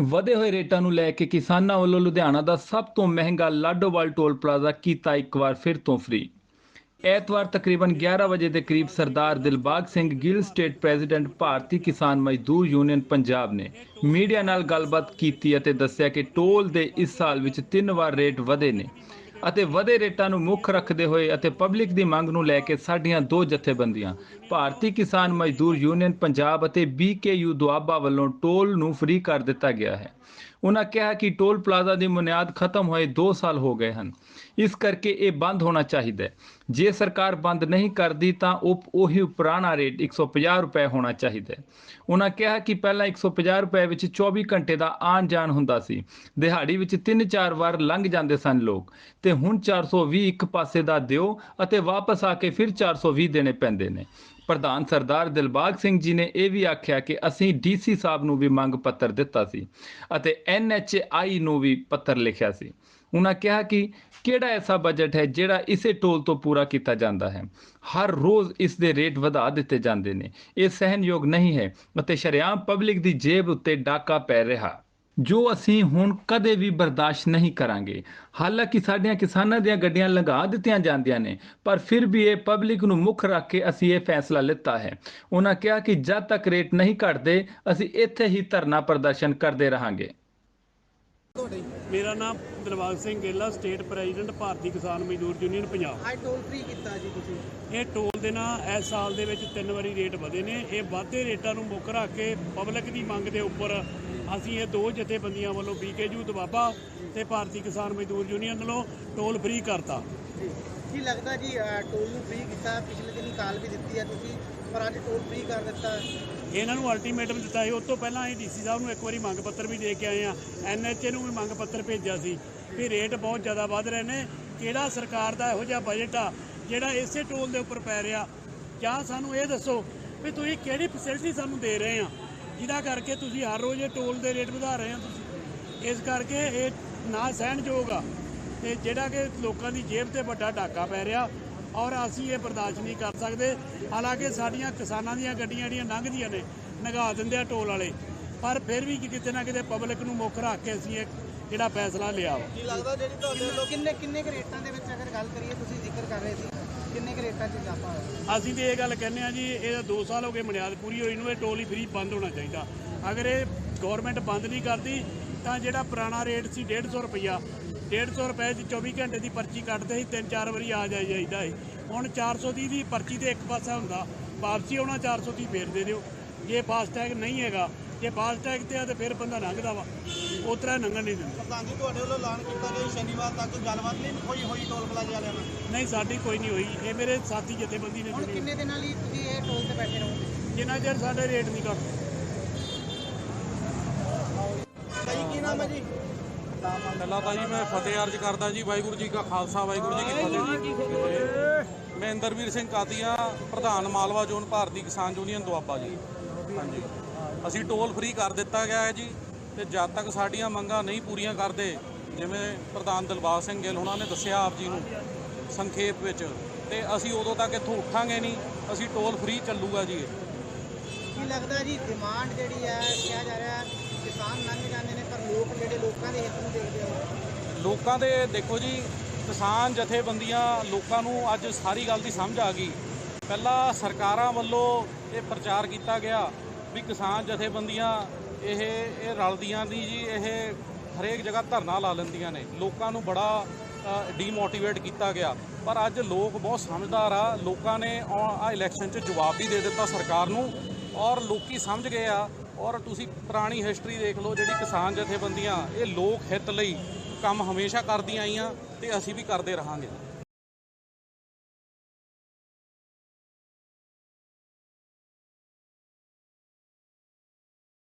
ਵਧੇ ਹੋਏ ਰੇਟਾਂ ਨੂੰ ਲੈ ਕੇ ਕਿਸਾਨਾਂ ਵੱਲੋਂ ਲੁਧਿਆਣਾ ਦਾ ਸਭ ਤੋਂ ਮਹਿੰਗਾ ਲਾਡੋਵਾਲ ਟੋਲ ਪਲਾਜ਼ਾ ਕੀਤਾ ਇੱਕ ਵਾਰ ਫਿਰ ਤੋਂ ਫ੍ਰੀ ਐਤਵਾਰ ਤਕਰੀਬਨ 11 ਵਜੇ ਦੇ ਕਰੀਬ Sardar Dilbagh Singh Gill, state president Bharti Kisan Mazdoor union Punjab ਨੇ ਮੀਡੀਆ ਨਾਲ ਗੱਲਬਾਤ ਕੀਤੀ ਅਤੇ ਦੱਸਿਆ ਕਿ ਟੋਲ ਦੇ ਇਸ ਸਾਲ ਵਿੱਚ ਤਿੰਨ ਵਾਰ ਰੇਟ ਵਧੇ ਨੇ। ਅਤੇ ਵਧੇ ਰੇਟਾਂ ਨੂੰ ਮੁੱਖ ਰੱਖਦੇ ਹੋਏ ਅਤੇ ਪਬਲਿਕ ਦੀ ਮੰਗ ਨੂੰ ਲੈ ਕੇ ਸਾਡੀਆਂ ਦੋ ਜਥੇਬੰਦੀਆਂ, ਭਾਰਤੀ ਕਿਸਾਨ ਮਜ਼ਦੂਰ ਯੂਨੀਅਨ ਪੰਜਾਬ ਅਤੇ ਬੀਕੇਯੂ ਦੁਆਬਾ ਵੱਲੋਂ ਟੋਲ ਨੂੰ ਫ੍ਰੀ ਕਰ ਦਿੱਤਾ ਗਿਆ ਹੈ। ਉਹਨਾਂ ਕਿਹਾ ਕਿ ਟੋਲ ਪਲਾਜ਼ਾ ਦੀ ਬੁਨਿਆਦ ਖਤਮ ਹੋਏ 2 ਸਾਲ ਹੋ ਗਏ ਹਨ। ਇਸ ਕਰਕੇ ਇਹ ਬੰਦ ਹੋਣਾ ਚਾਹੀਦਾ ਹੈ। ਜੇ ਸਰਕਾਰ ਬੰਦ ਨਹੀਂ ਕਰਦੀ ਤਾਂ ਉਹ ਉਹੀ ਪੁਰਾਣਾ ਰੇਟ 150 ਰੁਪਏ ਹੋਣਾ ਚਾਹੀਦਾ ਹੈ। ਉਹਨਾਂ ਕਿਹਾ ਕਿ ਪਹਿਲਾਂ 150 ਰੁਪਏ ਵਿੱਚ 24 ਘੰਟੇ ਦਾ ਆਣ ਜਾਣ ਹੁੰਦਾ ਸੀ। ਦਿਹਾੜੀ ਵਿੱਚ 3-4 ਵਾਰ ਲੰਘ ਜਾਂਦੇ ਸਨ ਲੋਕ। ਤੇ ਹੁਣ 420 ਇੱਕ ਪਾਸੇ ਦਾ ਦਿਓ ਅਤੇ ਵਾਪਸ ਆ ਕੇ ਫਿਰ 420 ਦੇਣੇ ਪੈਂਦੇ ਨੇ। ਪ੍ਰਧਾਨ ਸਰਦਾਰ ਦਿਲਬਾਗ ਸਿੰਘ ਜੀ ਨੇ ਇਹ ਵੀ ਆਖਿਆ ਕਿ ਅਸੀਂ ਡੀਸੀ ਸਾਹਿਬ ਨੂੰ ਵੀ ਮੰਗ ਪੱਤਰ ਦਿੱਤਾ ਸੀ ਅਤੇ ਐਨਐਚਆਈ ਨੂੰ ਵੀ ਪੱਤਰ ਲਿਖਿਆ ਸੀ। ਉਹਨਾਂ ਕਿਹਾ ਕਿ ਕਿਹੜਾ ਐਸਾ ਬਜਟ ਹੈ ਜਿਹੜਾ ਇਸੇ ਟੋਲ ਤੋਂ ਪੂਰਾ ਕੀਤਾ ਜਾਂਦਾ ਹੈ? ਹਰ ਰੋਜ਼ ਇਸ ਦੇ ਰੇਟ ਵਧਾ ਦਿੱਤੇ ਜਾਂਦੇ ਨੇ। ਇਹ ਸਹਿਨਯੋਗ ਨਹੀਂ ਹੈ ਅਤੇ ਸ਼ਰੇਆਮ ਪਬਲਿਕ ਦੀ ਜੇਬ ਉੱਤੇ ਡਾਕਾ ਪੈ ਰਿਹਾ। ਜੋ ਅਸੀਂ ਹੁਣ ਕਦੇ ਵੀ ਬਰਦਾਸ਼ਤ ਨਹੀਂ ਕਰਾਂਗੇ। ਹਾਲਾਂਕਿ ਸਾਡੀਆਂ ਕਿਸਾਨਾਂ ਦੀਆਂ ਗੱਡੀਆਂ ਲੰਘਾ ਦਿੱਤੀਆਂ ਜਾਂਦੀਆਂ ਨੇ ਪਰ ਫਿਰ ਵੀ ਇਹ ਪਬਲਿਕ ਨੂੰ ਮੁੱਖ ਰੱਖ ਕੇ ਅਸੀਂ ਇਹ ਫੈਸਲਾ ਲਿੱਤਾ ਹੈ। ਉਹਨਾਂ ਕਿਹਾ ਕਿ ਜਦ ਤੱਕ ਰੇਟ ਨਹੀਂ ਘਟਦੇ ਅਸੀਂ ਇੱਥੇ ਹੀ ਧਰਨਾ ਪ੍ਰਦਰਸ਼ਨ ਕਰਦੇ ਰਹਾਂਗੇ। ਮੇਰਾ ਨਾਮ Dilbagh Singh Gela state president Bharti Kisan Mazdoor union Punjab. ਅੱਜ ਟੋਲ ਫ੍ਰੀ ਕੀਤਾ ਜੀ ਤੁਸੀਂ। ਇਹ ਟੋਲ ਦੇ ਨਾਲ ਇਸ ਸਾਲ ਦੇ ਵਿੱਚ ਤਿੰਨ ਵਾਰੀ ਰੇਟ ਵਧੇ ਨੇ। ਇਹ ਵਾਧੇ ਰੇਟਾਂ ਨੂੰ ਮੁੱਖ ਰੱਖ ਕੇ ਪਬਲਿਕ ਦੀ ਮੰਗ ਦੇ ਉੱਪਰ ਅਸੀਂ ਇਹ ਦੋ ਜਥੇਬੰਦੀਆਂ ਵੱਲੋਂ ਬੀਕੇਯੂ ਦਬਾਬਾ ਤੇ ਭਾਰਤੀ ਕਿਸਾਨ ਮਜ਼ਦੂਰ ਯੂਨੀਅਨ ਵੱਲੋਂ ਟੋਲ ਫ੍ਰੀ ਕਰਤਾ। ਕੀ ਲੱਗਦਾ ਜੀ ਟੋਲ ਨੂੰ ਫ੍ਰੀ ਕੀਤਾ ਪਿਛਲੇ ਦਿਨੀ ਕਾਲ ਵੀ ਦਿੱਤੀ ਹੈ ਤੁਸੀਂ ਪਰ ਅੱਜ ਟੋਲ ਫ੍ਰੀ ਕਰ ਦਿੱਤਾ। ਇਹਨਾਂ ਨੂੰ ਅਲਟੀਮੇਟਮ ਦਿੱਤਾ ਸੀ। ਉਸ ਤੋਂ ਪਹਿਲਾਂ ਅਸੀਂ ਡੀਸੀ ਸਾਹਿਬ ਨੂੰ ਇੱਕ ਵਾਰੀ ਮੰਗ ਪੱਤਰ ਵੀ ਦੇ ਕੇ ਆਏ ਆ ਐਨਐਚਏ ਨੂੰ ਵੀ ਮੰਗ ਪੱਤਰ ਭੇਜਿਆ ਸੀ ਵੀ ਰੇਟ ਬਹੁਤ ਜ਼ਿਆਦਾ ਵੱਧ ਰਹੇ ਨੇ। ਕਿਹੜਾ ਸਰਕਾਰ ਦਾ ਇਹੋ ਜਿਹਾ ਬਜਟ ਆ ਜਿਹੜਾ ਇਸੇ ਟੋਲ ਦੇ ਉੱਪਰ ਪੈ ਰਿਹਾ? ਜਾਂ ਸਾਨੂੰ ਇਹ ਦੱਸੋ ਵੀ ਤੁਸੀਂ ਕਿਹੜੀ ਫੈਸਿਲਿਟੀ ਸਾਨੂੰ ਦੇ ਰਹੇ ਆ? ਜਿਹਦਾ ਕਰਕੇ ਤੁਸੀਂ ਹਰ ਰੋਜ਼ ਇਹ ਟੋਲ ਦੇ ਰੇਟ ਵਧਾ ਰਹੇ ਹੋ ਤੁਸੀਂ। ਇਸ ਕਰਕੇ ਇਹ ਨਾ ਸਹਿਣਯੋਗ ਆ। ਤੇ ਜਿਹੜਾ ਕਿ ਲੋਕਾਂ ਦੀ ਜੇਬ ਤੇ ਵੱਡਾ ਡਾਕਾ ਪੈ ਰਿਹਾ ਔਰ ਅਸੀਂ ਇਹ ਬਰਦਾਸ਼ਤ ਨਹੀਂ ਕਰ ਸਕਦੇ। ਹਾਲਾਂਕਿ ਸਾਡੀਆਂ ਕਿਸਾਨਾਂ ਦੀਆਂ ਗੱਡੀਆਂ ਜਿਹੜੀਆਂ ਲੰਘਦੀਆਂ ਨੇ, ਨਗਾ ਦਿੰਦੇ ਆ ਟੋਲ ਵਾਲੇ। ਪਰ ਫਿਰ ਵੀ ਕਿਤੇ ਨਾ ਕਿਤੇ ਪਬਲਿਕ ਨੂੰ ਮੁੱਖ ਰੱਖ ਕੇ ਅਸੀਂ ਇਹ ਜਿਹੜਾ ਫੈਸਲਾ ਲਿਆ ਕੀ ਲੱਗਦਾ ਜਿਹੜੀ ਤੁਹਾਡੇ ਵੱਲੋਂ ਕਿੰਨੇ ਕਿੰਨੇ ਕੁ ਰੇਟਾਂ ਦੇ ਵਿੱਚ ਅਗਰ ਗੱਲ ਕਰੀਏ, ਤੁਸੀਂ ਜ਼ਿਕਰ ਕਰ ਰਹੇ ਸੀ? ਕਿੰਨੇ ਕੁ ਰੇਟਾਂ 'ਚ ਇਜ਼ਾਫਾ ਹੋਇਆ? ਅਸੀਂ ਤੇ ਇਹ ਗੱਲ ਕਹਿੰਦੇ ਆ ਜੀ, ਇਹ 2 ਸਾਲ ਹੋ ਗਏ ਮਨਿਆਦ ਪੂਰੀ ਹੋਈ ਨੂੰ, ਇਹ ਟੋਲ ਹੀ ਫ੍ਰੀ ਬੰਦ ਹੋਣਾ ਚਾਹੀਦਾ। ਅਗਰ ਇਹ ਗਵਰਨਮੈਂਟ ਬੰਦ ਨਹੀਂ ਕਰਦੀ, ਤਾਂ ਜਿਹੜਾ ਪੁਰਾਣਾ ਰੇਟ ਸੀ 150 ਰੁਪਈਆ 150 ਰੁਪਏ 'ਚ 24 ਘੰਟੇ ਦੀ ਪਰਚੀ ਕੱਟਦੇ ਸੀ ਤਿੰਨ ਚਾਰ ਵਾਰੀ ਆ ਜਾਈ ਜਾਈਦਾ ਸੀ। ਹੁਣ 430 ਦੀ ਪਰਚੀ ਤੇ ਇੱਕ ਪਾਸਾ ਹੁੰਦਾ, ਵਾਪਸੀ ਆਉਣਾ 430 ਫੇਰ ਦੇ ਦਿਓ। ਜੇ ਫਾਸਟੈਗ ਨਹੀਂ ਹੈਗਾ ਜੇ ਫਾਸਟੈਗ ਤੇ ਆ ਤੇ ਫਿਰ ਬੰਦਾ ਲੰਘਦਾ ਵਾ। ਉਸ ਤਰ੍ਹਾਂ ਲੰਘਣ ਨਹੀਂ ਦਿੰਦਾ। ਪ੍ਰਧਾਨ ਜੀ ਤੁਹਾਡੇ ਵੱਲੋਂ ਐਲਾਨ ਕੀਤਾ ਗਿਆ ਸ਼ਨੀਵਾਰ ਤੱਕ ਗੱਲਬਾਤ ਨਹੀਂ ਹੋਈ ਹੋਈ ਟੋਲ ਪਲਾਜ਼ੇ ਵਾਲਿਆਂ ਨਾਲ? ਨਹੀਂ ਸਾਡੀ ਕੋਈ ਨਹੀਂ ਹੋਈ। ਇਹ ਮੇਰੇ ਸਾਥੀ ਜਥੇਬੰਦੀ ਨੇ ਹੁਣ ਕਿੰਨੇ ਦਿਨਾਂ ਲਈ ਤੁਸੀਂ ਇਹ ਟੋਲ ਤੇ ਬੈਠੇ ਰਹੋਗੇ? ਜਿੰਨਾ ਚਿਰ ਸਾਡੇ ਰੇਟ ਨਹੀਂ ਘਟਦੇ ਸਹੀ ਕੀ ਨਾਮ ਹੈ ਜੀ? ਪਹਿਲਾਂ ਤਾਂ ਜੀ ਮੈਂ ਫਤਿਹ ਅਰਜ ਕਰਦਾ ਜੀ ਵਾਹਿਗੁਰੂ ਜੀ ਕਾ ਖਾਲਸਾ ਵਾਹਿਗੁਰੂ ਜੀ ਕੀ ਫਤਿਹ। ਜੀ ਮੈਂ ਇੰਦਰਵੀਰ ਸਿੰਘ ਕਾਦੀਆ ਪ੍ਰਧਾਨ ਮਾਲਵਾ ਜ਼ੋਨ ਭਾਰਤੀ ਕਿਸਾਨ ਯੂਨੀਅਨ ਦੁਆਬਾ ਜੀ। ਹਾਂਜੀ। ਅਸੀਂ ਟੋਲ ਫ੍ਰੀ ਕਰ ਦਿੱਤਾ ਗਿਆ ਹੈ ਜੀ ਤੇ ਜਦ ਤੱਕ ਸਾਡੀਆਂ ਮੰਗਾਂ ਨਹੀਂ ਪੂਰੀਆਂ ਕਰਦੇ ਜਿਵੇਂ ਪ੍ਰਧਾਨ ਦਿਲਬਾਗ ਸਿੰਘ ਗਿੱਲ ਉਹਨਾਂ ਨੇ ਦੱਸਿਆ ਆਪ ਜੀ ਨੂੰ ਸੰਖੇਪ ਵਿੱਚ ਤੇ ਅਸੀਂ ਉਦੋਂ ਤੱਕ ਇੱਥੋਂ ਉੱਠਾਂਗੇ ਨਹੀਂ ਅਸੀਂ ਟੋਲ ਫ੍ਰੀ ਚੱਲੂਗਾ ਜੀ ਕੀ ਲੱਗਦਾ ਜੀ ਡਿਮਾਂਡ ਜਿਹੜੀ ਹੈ ਕਿਹਾ ਜਾ ਰਿਹਾ ਹੈ ਕਿਸਾਨ ਲੰਘ ਜਾਂਦੇ ਨੇ ਪਰ ਲੋਕ ਜਿਹੜੇ ਲੋਕਾਂ ਦੇ ਹਿੱਤ ਨੂੰ ਦੇਖਦੇ ਹੋ ਲੋਕਾਂ ਦੇ ਦੇਖੋ ਜੀ ਕਿਸਾਨ ਜਥੇਬੰਦੀਆਂ ਲੋਕਾਂ ਨੂੰ ਅੱਜ ਸਾਰੀ ਗੱਲ ਦੀ ਸਮਝ ਆ ਗਈ। ਪਹਿਲਾਂ ਸਰਕਾਰਾਂ ਵੱਲੋਂ ਇਹ ਪ੍ਰਚਾਰ ਕੀਤਾ ਗਿਆ ਵੀ ਕਿਸਾਨ ਜਥੇਬੰਦੀਆਂ ਇਹ ਇਹ ਰਲਦੀਆਂ ਨਹੀਂ ਜੀ, ਇਹ ਹਰੇਕ ਜਗ੍ਹਾ ਧਰਨਾ ਲਾ ਲੈਂਦੀਆਂ ਨੇ। ਲੋਕਾਂ ਨੂੰ ਬੜਾ ਡੀਮੋਟੀਵੇਟ ਕੀਤਾ ਗਿਆ। ਪਰ ਅੱਜ ਲੋਕ ਬਹੁਤ ਸਮਝਦਾਰ ਆ। ਲੋਕਾਂ ਨੇ ਆ ਇਲੈਕਸ਼ਨ 'ਚ ਜਵਾਬ ਵੀ ਦੇ ਦਿੱਤਾ ਸਰਕਾਰ ਨੂੰ ਔਰ ਲੋਕੀ ਸਮਝ ਗਏ ਆ। ਔਰ ਤੁਸੀਂ ਪੁਰਾਣੀ ਹਿਸਟਰੀ ਦੇਖ ਲਓ ਜਿਹੜੀ ਕਿਸਾਨ ਜਥੇਬੰਦੀਆਂ, ਇਹ ਲੋਕ ਹਿੱਤ ਲਈ ਕੰਮ ਹਮੇਸ਼ਾ ਕਰਦੀਆਂ ਆਈਆਂ ਤੇ ਅਸੀਂ ਵੀ ਕਰਦੇ ਰਹਾਂਗੇ।